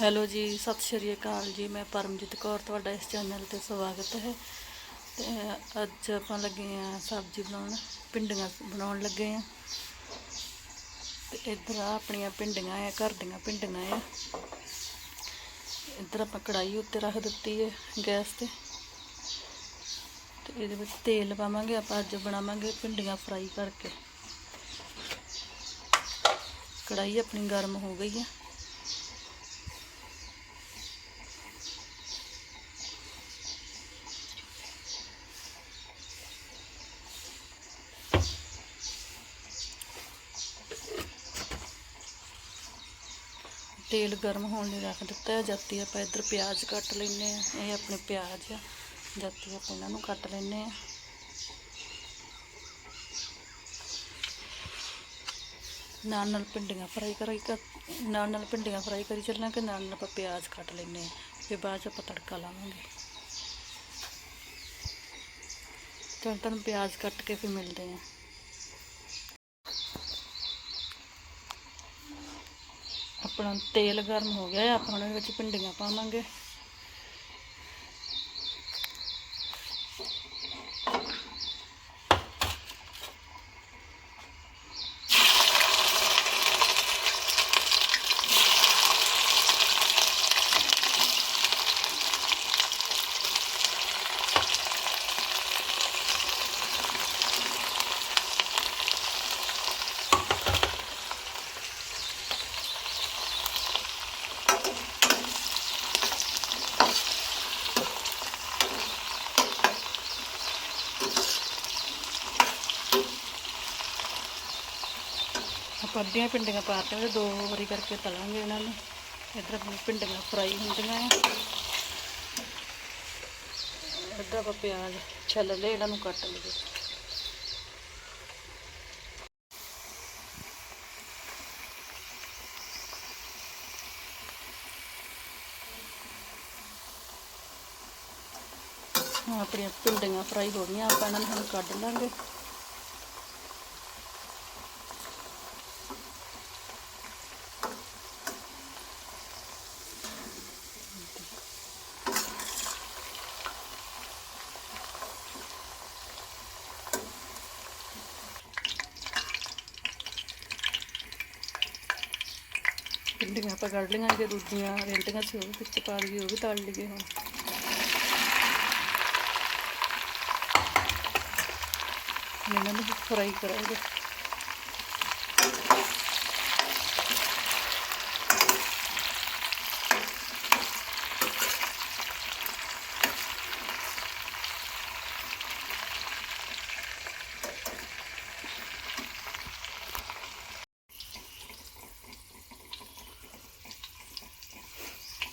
Hello ਜੀ, ਸਤਿ ਸ਼੍ਰੀ ਅਕਾਲ ਜੀ। ਮੈਂ ਪਰਮਜੀਤ ਕੌਰ, ਤੁਹਾਡਾ ਇਸ ਚੈਨਲ ਤੇ ਸਵਾਗਤ ਹੈ। ਤੇ ਅੱਜ ਆਪਾਂ ਲੱਗੇ ਆ ਸਬਜ਼ੀ ਬਣਾਉਣ, ਭਿੰਡੀਆਂ ਬਣਾਉਣ ਲੱਗੇ ਆ ਤੇ ਇੱਧਰ ਆ ਆਪਣੀਆਂ ਭਿੰਡੀਆਂ ਆ, ਘਰ ਦੀਆਂ ਭਿੰਡੀਆਂ ਆ। ਇੱਧਰ ਆਪਾਂ ਕੜਾਈ ਉੱਤੇ ਰੱਖ ਦਿੱਤੀ ਹੈ ਗੈਸ ਤੇ। ਤੇ ਇਹਦੇ ਵਿੱਚ ਤੇਲ ਪਾਵਾਂਗੇ, ਆਪਾਂ ਅੱਜ ਬਣਾਵਾਂਗੇ ਭਿੰਡੀਆਂ ਫਰਾਈ ਕਰਕੇ। ਕੜਾਈ ਆਪਣੀ ਗਰਮ ਹੋ ਗਈ ਹੈ। ਤੇਲ ਗਰਮ ਹੋਣ ਲਈ ਰੱਖ ਦਿੱਤਾ ਹੈ। ਜਾਤੀ ਆਪਾਂ ਇੱਧਰ ਪਿਆਜ਼ ਕੱਟ ਲੈਨੇ ਆ ਇਹ ਆਪਣੇ ਪਿਆਜ਼ ਆ। ਜਾਤੀ ਆਪਾਂ ਇਹਨਾਂ ਨੂੰ ਕੱਟ ਲੈਨੇ ਆ ਨਾਲ ਨਾਲ ਭਿੰਡੀਆਂ ਫਰਾਈ ਕਰਾਈ ਕਰ, ਨਾਲ ਨਾਲ ਭਿੰਡੀਆਂ ਫਰਾਈ ਕਰੀ ਚੱਲਾਂਗੇ ਨਾਲ ਨਾਲ ਆਪਾਂ ਪਿਆਜ਼ ਕੱਟ ਲੈਨੇ ਆ ਫਿਰ ਬਾਅਦ ਚ ਆਪਾਂ ਤੜਕਾ ਲਾਵਾਂਗੇ। ਚਲ ਤੁਹਾਨੂੰ ਪਿਆਜ਼ ਕੱਟ ਕੇ ਫਿਰ ਮਿਲਦੇ ਆ ਆਪਣਾ ਤੇਲ ਗਰਮ ਹੋ ਗਿਆ ਆਪਾਂ ਹੁਣ ਇਹਦੇ ਵਿੱਚ ਭਿੰਡੀਆਂ ਪਾਵਾਂਗੇ। ਅੱਧੀਆਂ ਭਿੰਡੀਆਂ ਪਾ ਕੇ ਦੋ ਵਾਰੀ ਕਰਕੇ ਤਲਾਂਗੇ ਇਹਨਾਂ ਨੂੰ। ਇੱਧਰ ਆਪਣੀ ਭਿੰਡੀਆਂ ਫਰਾਈ ਹੁੰਦੀਆਂ ਆ। ਇੱਧਰ ਆਪਾਂ ਪਿਆਜ਼ ਛਿੱਲ ਲਏ, ਇਹਨਾਂ ਨੂੰ ਕੱਟ ਲਈਏ ਆਪਣੀਆਂ ਭਿੰਡੀਆਂ ਫਰਾਈ ਹੋ ਗਈਆਂ, ਆਪਾਂ ਇਹਨਾਂ ਨੂੰ ਹੁਣ ਕੱਢ ਲਾਂਗੇ। ਭਿੰਡੀਆਂ ਆਪਾਂ ਕੱਢ ਲਈਆਂ ਜੇ ਦੂਜੀਆਂ ਰਹਿੰਦੀਆਂ ਸੀ, ਉਹ ਵੀ ਵਿੱਚ ਪਾ ਲਈਏ, ਉਹ ਵੀ ਤਲ ਲਈਏ ਹੁਣ। ਇਹਨਾਂ ਨੂੰ ਫਰਾਈ ਕਰਾਂਗੇ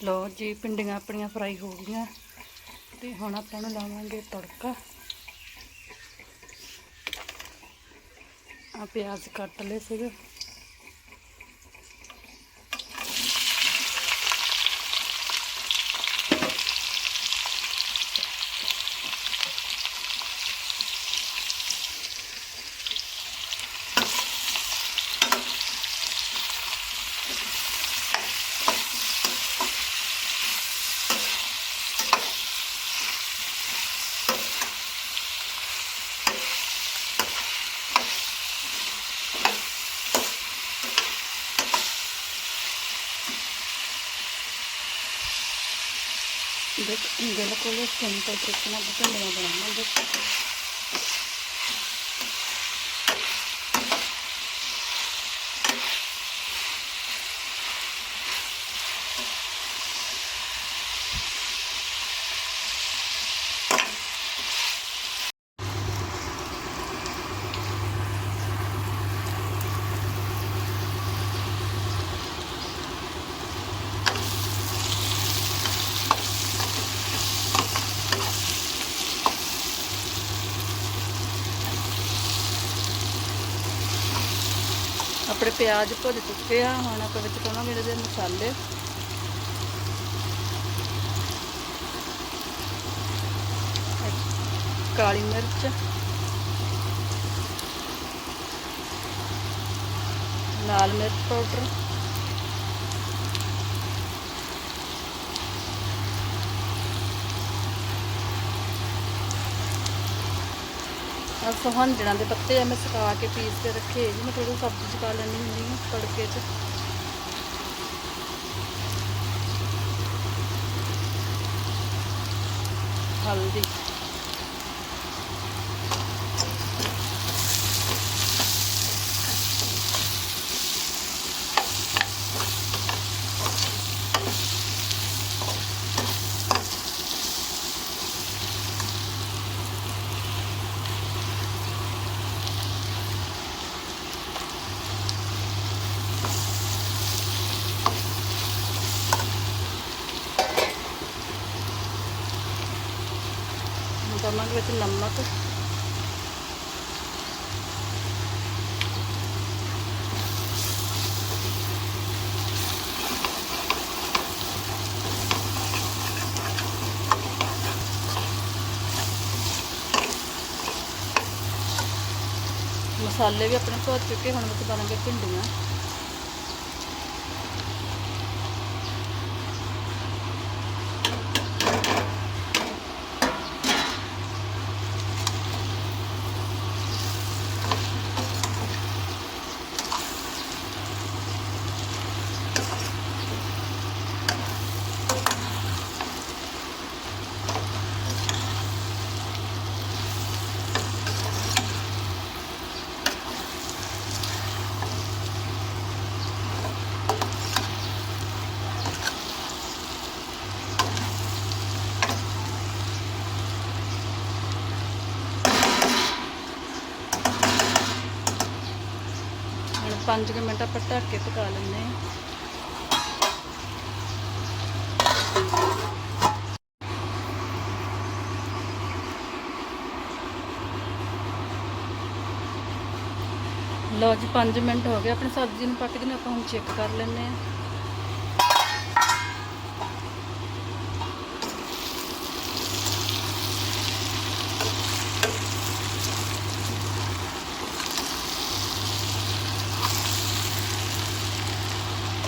ਲਓ ਜੀ ਪਿੰਡੀਆਂ ਆਪਣੀਆਂ ਫਰਾਈ ਹੋ ਗਈਆਂ। ਤੇ ਹੁਣ ਆਪਾਂ ਨੂੰ ਲਾਵਾਂਗੇ ਤੜਕਾ। ਆ ਪਿਆਜ਼ ਕੱਟ ਲਏ ਸੀਗੇ। ਦੇਖ ਬਿਲਕੁਲ ਸਿੰਪਲ ਤਰੀਕੇ ਨਾਲ ਭਿੰਡੀਆਂ ਬਣਾਵਾਂਗੇ ਆਪਣੇ ਪਿਆਜ਼ ਭੁੱਜ ਚੁੱਕੇ ਆ, ਹੁਣ ਆਪਾਂ ਵਿੱਚ ਪਾਵਾਂਗੇ ਇਹਦੇ ਮਸਾਲੇ। ਕਾਲੀ ਮਿਰਚ। ਲਾਲ ਮਿਰਚ ਪਾਊਡਰ। ਆਹ ਸੁਹੰਜਣਾ ਦੇ ਪੱਤੇ ਆ, ਮੈਂ ਸੁਕਾ ਕੇ ਪੀਸ ਕੇ ਰੱਖੇ ਜੀ। ਮੈਂ ਥੋੜੀ ਸਬਜ਼ੀ ਚ ਪਾ ਲੈਣੀ ਹੁੰਦੀ ਹੈ ਤੜਕੇ 'ਚ। ਹਲਦੀ। ਹੁਣ ਪਾਵਾਂਗੇ ਵਿੱਚ ਨਮਕ ਮਸਾਲੇ ਵੀ ਆਪਣੇ ਭੁੱਜ ਚੁੱਕੇ ਹੁਣ ਵਿੱਚ ਪਾਵਾਂਗੇ ਭਿੰਡੀਆਂ ਹੁਣ 5 ਮਿੰਟ ਆਪਾਂ ਢੱਕ ਕੇ ਪਕਾ ਲੈਂਦੇ ਹਾਂ। ਲਓ ਜੀ 5 ਮਿੰਟ ਹੋ ਗਏ। ਆਪਣੀ ਸਬਜ਼ੀ ਨੂੰ ਪੱਕਦੀ ਨੂੰ ਆਪਾਂ ਹੁਣ ਚੈੱਕ ਕਰ ਲੈਂਦੇ ਹਾਂ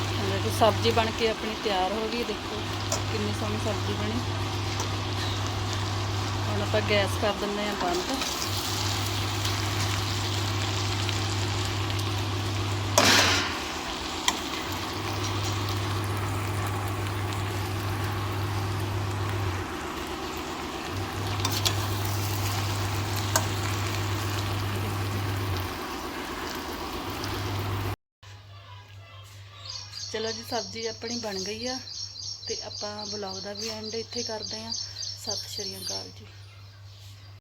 ਹੁਣ ਦੇਖੋ ਸਬਜ਼ੀ ਬਣ ਕੇ ਆਪਣੀ ਤਿਆਰ ਹੋ ਗਈ, ਦੇਖੋ ਕਿੰਨੀ ਸੋਹਣੀ ਸਬਜ਼ੀ ਬਣੀ। ਹੁਣ ਆਪਾਂ ਗੈਸ ਕਰ ਦਿੰਦੇ ਹਾਂ ਬੰਦ। ਚਲੋ ਜੀ, ਸਬਜ਼ੀ ਆਪਣੀ ਬਣ ਗਈ ਆ ਤੇ ਆਪਾਂ ਬਲੌਗ ਦਾ ਵੀ ਐਂਡ ਇੱਥੇ ਕਰਦੇ ਆ। ਸਤਿ ਸ਼੍ਰੀ ਅਕਾਲ ਜੀ।